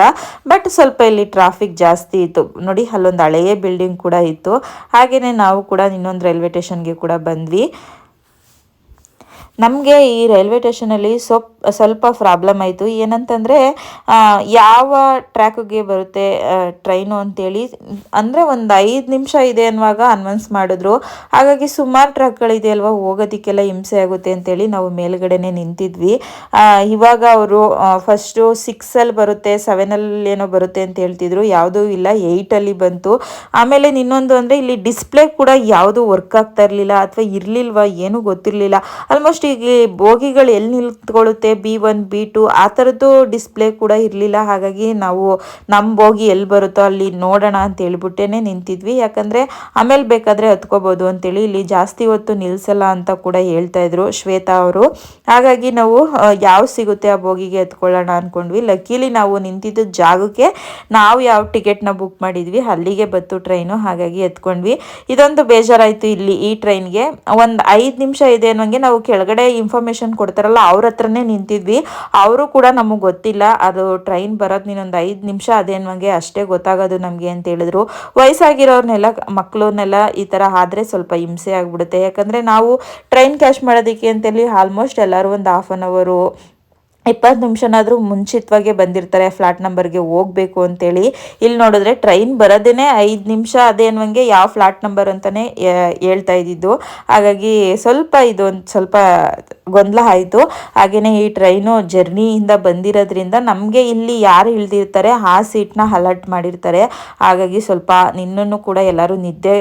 ಬಟ್ ಸ್ವಲ್ಪ ಇಲ್ಲಿ ಟ್ರಾಫಿಕ್ ಜಾಸ್ತಿ ಇತ್ತು. ನೋಡಿ, ಅಲ್ಲೊಂದು ಹಳೆಯ ಬಿಲ್ಡಿಂಗ್ ಕೂಡ ಇತ್ತು. ಹಾಗೆಯೇ ನಾವು ಕೂಡ ಇನ್ನೊಂದು ರೈಲ್ವೆ ಸ್ಟೇಷನ್ಗೆ ಕೂಡ ಬಂದ್ವಿ. ನಮಗೆ ಈ ರೈಲ್ವೆ ಸ್ಟೇಷನಲ್ಲಿ ಸ್ವಲ್ಪ ಸ್ವಲ್ಪ ಪ್ರಾಬ್ಲಮ್ ಆಯಿತು. ಏನಂತಂದರೆ ಯಾವ ಟ್ರ್ಯಾಕ್ಗೆ ಬರುತ್ತೆ ಟ್ರೈನು ಅಂತೇಳಿ, ಅಂದರೆ ಒಂದು ಐದು ನಿಮಿಷ ಇದೆ ಅನ್ನುವಾಗ ಅನ್ವನ್ಸ್ ಮಾಡಿದ್ರು. ಹಾಗಾಗಿ ಸುಮಾರು ಟ್ರ್ಯಾಕ್ಗಳಿದೆ ಅಲ್ವಾ, ಹೋಗೋದಕ್ಕೆಲ್ಲ ಹಿಂಸೆ ಆಗುತ್ತೆ ಅಂತೇಳಿ ನಾವು ಮೇಲ್ಗಡೆನೆ ನಿಂತಿದ್ವಿ. ಇವಾಗ ಅವರು ಫಸ್ಟು ಸಿಕ್ಸಲ್ಲಿ ಬರುತ್ತೆ ಸೆವೆನಲ್ಲಿ ಏನೋ ಬರುತ್ತೆ ಅಂತ ಹೇಳ್ತಿದ್ರು. ಯಾವುದೂ ಇಲ್ಲ ಏಯ್ಟಲ್ಲಿ ಬಂತು. ಆಮೇಲೆ ಇನ್ನೊಂದು ಅಂದರೆ ಇಲ್ಲಿ ಡಿಸ್ಪ್ಲೇ ಕೂಡ ಯಾವುದು ವರ್ಕ್ ಆಗ್ತಾ ಇರಲಿಲ್ಲ, ಅಥವಾ ಇರಲಿಲ್ವಾ, ಏನೂ ಗೊತ್ತಿರಲಿಲ್ಲ. ಆಲ್ಮೋಸ್ಟ್ ಈ ಬೋಗಿಗಳು ಎಲ್ಲಿ ನಿಂತ್ಕೊಳ್ಳುತ್ತೆ ಬಿ ಒನ್, ಬಿ ಟು, ಆ ಥರದ್ದು ಡಿಸ್ಪ್ಲೇ ಕೂಡ ಇರಲಿಲ್ಲ. ಹಾಗಾಗಿ ನಾವು ನಮ್ಮ ಬೋಗಿ ಎಲ್ಲಿ ಬರುತ್ತೋ ಅಲ್ಲಿ ನೋಡೋಣ ಅಂತ ಹೇಳ್ಬಿಟ್ಟೇ ನಿಂತಿದ್ವಿ. ಯಾಕಂದರೆ ಆಮೇಲೆ ಬೇಕಾದರೆ ಹತ್ಕೋಬೋದು ಅಂತೇಳಿ ಇಲ್ಲಿ ಜಾಸ್ತಿ ಹೊತ್ತು ನಿಲ್ಲಿಸಲ್ಲ ಅಂತ ಕೂಡ ಹೇಳ್ತಾ ಇದ್ರು ಶ್ವೇತಾ ಅವರು. ಹಾಗಾಗಿ ನಾವು ಯಾವ ಸಿಗುತ್ತೆ ಆ ಬೋಗಿಗೆ ಹತ್ಕೊಳ್ಳೋಣ ಅಂದ್ಕೊಂಡ್ವಿ ಲಕ್ಕೀಲಿ ನಾವು ನಿಂತಿದ್ದ ಜಾಗಕ್ಕೆ ನಾವು ಯಾವ ಟಿಕೆಟ್ನ ಬುಕ್ ಮಾಡಿದ್ವಿ. ಅಲ್ಲಿಗೆ ಬತ್ತು ಟ್ರೈನು. ಹಾಗಾಗಿ ಎತ್ಕೊಂಡ್ವಿ ಇದೊಂದು ಬೇಜಾರಾಯಿತು ಇಲ್ಲಿ ಈ ಟ್ರೈನ್ಗೆ. ಒಂದು ಐದು ನಿಮಿಷ ಇದೆ ಅನ್ನೋಂಗೆ ನಾವು ಕೆಳಗಡೆ ಇನ್ಫಾರ್ಮೇಷನ್ ಕೊಡ್ತಾರಲ್ಲ, ಅವ್ರ ಹತ್ರನೇ ನಿಂತಿದ್ವಿ. ಅವರು ಕೂಡ ನಮಗೆ ಗೊತ್ತಿಲ್ಲ, ಅದು ಟ್ರೈನ್ ಬರೋದು ನೀನೊಂದು ಐದು ನಿಮಿಷ ಅದೇನ್ವಂಗೆ ಅಷ್ಟೇ ಗೊತ್ತಾಗೋದು ನಮಗೆ ಅಂತ ಹೇಳಿದ್ರು. ವಯಸ್ಸಾಗಿರೋರ್ನೆಲ್ಲ ಮಕ್ಕಳನ್ನೆಲ್ಲ ಈ ಥರ ಆದರೆ ಸ್ವಲ್ಪ ಹಿಂಸೆ ಆಗಿಬಿಡುತ್ತೆ. ಯಾಕಂದರೆ ನಾವು ಟ್ರೈನ್ ಕ್ಯಾಶ್ ಮಾಡೋದಕ್ಕೆ ಅಂತೇಳಿ ಆಲ್ಮೋಸ್ಟ್ ಎಲ್ಲರೂ ಒಂದು ಹಾಫ್ ಆನ್ ಅವರು ಇಪ್ಪತ್ತು ನಿಮಿಷನಾದರೂ ಮುಂಚಿತವಾಗೇ ಬಂದಿರ್ತಾರೆ, ಫ್ಲಾಟ್ ನಂಬರ್ಗೆ ಹೋಗಬೇಕು ಅಂತೇಳಿ. ಇಲ್ಲಿ ನೋಡಿದ್ರೆ ಟ್ರೈನ್ ಬರೋದೇ ಐದು ನಿಮಿಷ, ಅದೇ ಅನ್ನುವಂಗೆ ಯಾವ ಫ್ಲಾಟ್ ನಂಬರ್ ಅಂತಲೇ ಹೇಳ್ತಾ ಇದ್ದಿದ್ದು. ಹಾಗಾಗಿ ಸ್ವಲ್ಪ ಇದೊಂದು ಸ್ವಲ್ಪ ಗೊಂದಲ ಆಯಿತು. ಹಾಗೆಯೇ ಈ ಟ್ರೈನು ಜರ್ನಿಯಿಂದ ಬಂದಿರೋದ್ರಿಂದ ನಮಗೆ ಇಲ್ಲಿ ಯಾರು ಇಳ್ದಿರ್ತಾರೆ ಆ ಸೀಟ್ನ ಅಲರ್ಟ್ ಮಾಡಿರ್ತಾರೆ. ಹಾಗಾಗಿ ಸ್ವಲ್ಪ ನಿನ್ನನ್ನು ಕೂಡ ಎಲ್ಲರೂ ನಿದ್ದೆ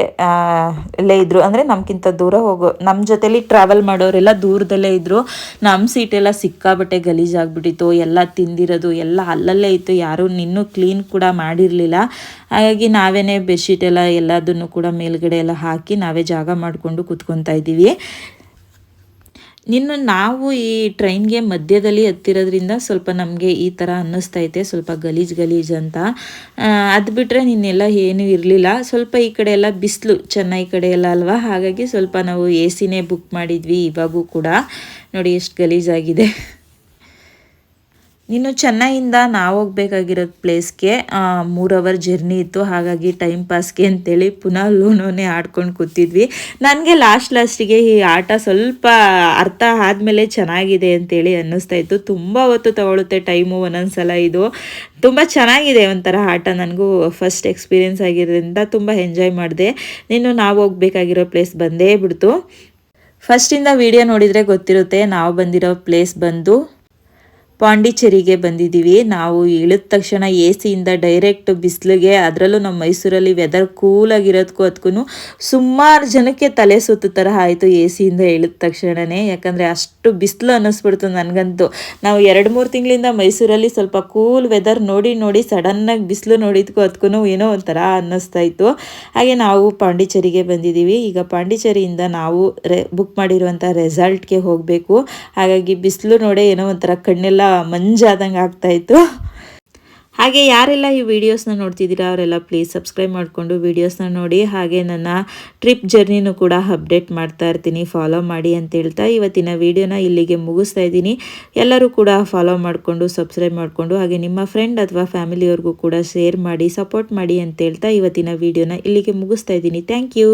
ಅಲ್ಲೇ ಇದ್ರು. ಅಂದರೆ ನಮ್ಗಿಂತ ದೂರ ಹೋಗೋ ನಮ್ಮ ಜೊತೇಲಿ ಟ್ರಾವೆಲ್ ಮಾಡೋರೆಲ್ಲ ದೂರದಲ್ಲೇ ಇದ್ದರು ನಮ್ಮ ಸೀಟೆಲ್ಲ ಸಿಕ್ಕಾಬಟ್ಟೆ ಗಲೀಜಾಗ್ಬಿಟ್ಟಿತ್ತು ಎಲ್ಲ ತಿಂದಿರೋದು, ಎಲ್ಲ ಅಲ್ಲಲ್ಲೇ ಇತ್ತು, ಯಾರೂ ಇನ್ನೂ ಕ್ಲೀನ್ ಕೂಡ ಮಾಡಿರಲಿಲ್ಲ. ಹಾಗಾಗಿ ನಾವೇನೇ ಬೆಡ್ಶೀಟ್ ಎಲ್ಲ ಎಲ್ಲದನ್ನು ಕೂಡ ಮೇಲ್ಗಡೆ ಎಲ್ಲ ಹಾಕಿ ನಾವೇ ಜಾಗ ಮಾಡಿಕೊಂಡು ಕೂತ್ಕೊತಾ ಇದ್ದೀವಿ. ಇನ್ನು ನಾವು ಈ ಟ್ರೈನ್ಗೆ ಮಧ್ಯದಲ್ಲಿ ಹತ್ತಿರೋದ್ರಿಂದ ಸ್ವಲ್ಪ ನಮಗೆ ಈ ಥರ ಅನ್ನಿಸ್ತೈತೆ ಸ್ವಲ್ಪ ಗಲೀಜ್ ಗಲೀಜ್ ಅಂತ. ಅದು ಬಿಟ್ಟರೆ ನಿನ್ನೆಲ್ಲ ಏನೂ ಇರಲಿಲ್ಲ. ಸ್ವಲ್ಪ ಈ ಕಡೆ ಎಲ್ಲ ಬಿಸಿಲು ಚೆನ್ನೈ ಕಡೆ ಎಲ್ಲ ಅಲ್ವಾ? ಹಾಗಾಗಿ ಸ್ವಲ್ಪ ನಾವು ಎ ಸಿನೇ ಬುಕ್ ಮಾಡಿದ್ವಿ ಇವಾಗೂ ಕೂಡ. ನೋಡಿ, ಎಷ್ಟು ಗಲೀಜಾಗಿದೆ. ಇನ್ನು ಚೆನ್ನೈಯಿಂದ ನಾವು ಹೋಗ್ಬೇಕಾಗಿರೋ ಪ್ಲೇಸ್ಗೆ ಮೂರು ಅವರ್ ಜರ್ನಿ ಇತ್ತು. ಹಾಗಾಗಿ ಟೈಮ್ ಪಾಸ್ಗೆ ಅಂತೇಳಿ ಪುನಃ ಲೂನೋನೇ ಆಡ್ಕೊಂಡು ಕೂತಿದ್ವಿ. ನನಗೆ ಲಾಸ್ಟ್ ಲಾಸ್ಟಿಗೆ ಈ ಆಟ ಸ್ವಲ್ಪ ಅರ್ಥ ಆದಮೇಲೆ ಚೆನ್ನಾಗಿದೆ ಅಂತೇಳಿ ಅನ್ನಿಸ್ತಾ ಇತ್ತು. ತುಂಬ ಹೊತ್ತು ತಗೊಳುತ್ತೆ ಟೈಮು ಒಂದೊಂದ್ಸಲ ಇದು. ತುಂಬ ಚೆನ್ನಾಗಿದೆ ಒಂಥರ ಆಟ. ನನಗೂ ಫಸ್ಟ್ ಎಕ್ಸ್ಪೀರಿಯೆನ್ಸ್ ಆಗಿರೋದ್ರಿಂದ ತುಂಬ ಎಂಜಾಯ್ ಮಾಡಿದೆ. ಇನ್ನು ನಾವು ಹೋಗ್ಬೇಕಾಗಿರೋ ಪ್ಲೇಸ್ ಬಂದೇ ಬಿಡ್ತು. ಫಸ್ಟಿಂದ ವಿಡಿಯೋ ನೋಡಿದರೆ ಗೊತ್ತಿರುತ್ತೆ, ನಾವು ಬಂದಿರೋ ಪ್ಲೇಸ್ ಬಂದು ಪಾಂಡಿಚೇರಿಗೆ ಬಂದಿದ್ದೀವಿ. ನಾವು ಇಳಿದ ತಕ್ಷಣ ಎ ಸಿಯಿಂದ ಡೈರೆಕ್ಟ್ ಬಿಸಿಲಿಗೆ, ಅದರಲ್ಲೂ ನಮ್ಮ ಮೈಸೂರಲ್ಲಿ ವೆದರ್ ಕೂಲಾಗಿರೋದಕ್ಕೂ ಅದಕ್ಕೂ ಸುಮಾರು ಜನಕ್ಕೆ ತಲೆ ಸುತ್ತ ಥರ ಆಯಿತು ಎ ಸಿಯಿಂದ ಇಳಿದ ತಕ್ಷಣವೇ ಯಾಕಂದರೆ ಅಷ್ಟು ಬಿಸಿಲು ಅನ್ನಿಸ್ಬಿಡ್ತು ನನಗಂತೂ. ನಾವು ಎರಡು ಮೂರು ತಿಂಗಳಿಂದ ಮೈಸೂರಲ್ಲಿ ಸ್ವಲ್ಪ ಕೂಲ್ ವೆದರ್ ನೋಡಿ ನೋಡಿ ಸಡನ್ನಾಗಿ ಬಿಸಿಲು ನೋಡಿದ್ಕೂ ಅದಕ್ಕೂ ಏನೋ ಒಂಥರ ಅನ್ನಿಸ್ತಾ ಇತ್ತು. ಹಾಗೆ ನಾವು ಪಾಂಡಿಚೇರಿಗೆ ಬಂದಿದ್ದೀವಿ. ಈಗ ಪಾಂಡಿಚೇರಿಯಿಂದ ನಾವು ರೆ ಬುಕ್ ಮಾಡಿರುವಂಥ ರೆಸಾರ್ಟ್ಗೆ ಹೋಗಬೇಕು. ಹಾಗಾಗಿ ಬಿಸಿಲು ನೋಡೇ ಏನೋ ಒಂಥರ ಕಣ್ಣೆಲ್ಲ ಮಂಜಾದಂಗೆ ಆಗ್ತಾಯಿತ್ತು ಹಾಗೆ ಯಾರೆಲ್ಲ ಈ ವಿಡಿಯೋಸ್ನ ನೋಡ್ತಿದ್ದೀರಾ ಅವರೆಲ್ಲ ಪ್ಲೀಸ್ ಸಬ್ಸ್ಕ್ರೈಬ್ ಮಾಡಿಕೊಂಡು ವಿಡಿಯೋಸ್ನ ನೋಡಿ. ಹಾಗೆ ನನ್ನ ಟ್ರಿಪ್ ಜರ್ನಿನೂ ಕೂಡ ಅಪ್ಡೇಟ್ ಮಾಡ್ತಾ ಇರ್ತೀನಿ. ಫಾಲೋ ಮಾಡಿ ಅಂತ ಹೇಳ್ತಾ ಇವತ್ತಿನ ವಿಡಿಯೋನ ಇಲ್ಲಿಗೆ ಮುಗಿಸ್ತಾ ಇದ್ದೀನಿ. ಎಲ್ಲರೂ ಕೂಡ ಫಾಲೋ ಮಾಡಿಕೊಂಡು ಸಬ್ಸ್ಕ್ರೈಬ್ ಮಾಡಿಕೊಂಡು, ಹಾಗೆ ನಿಮ್ಮ ಫ್ರೆಂಡ್ ಅಥವಾ ಫ್ಯಾಮಿಲಿಯವ್ರಿಗೂ ಕೂಡ ಶೇರ್ ಮಾಡಿ ಸಪೋರ್ಟ್ ಮಾಡಿ ಅಂತ ಹೇಳ್ತಾ ಇವತ್ತಿನ ವಿಡಿಯೋನ ಇಲ್ಲಿಗೆ ಮುಗಿಸ್ತಾ ಇದ್ದೀನಿ. Thank you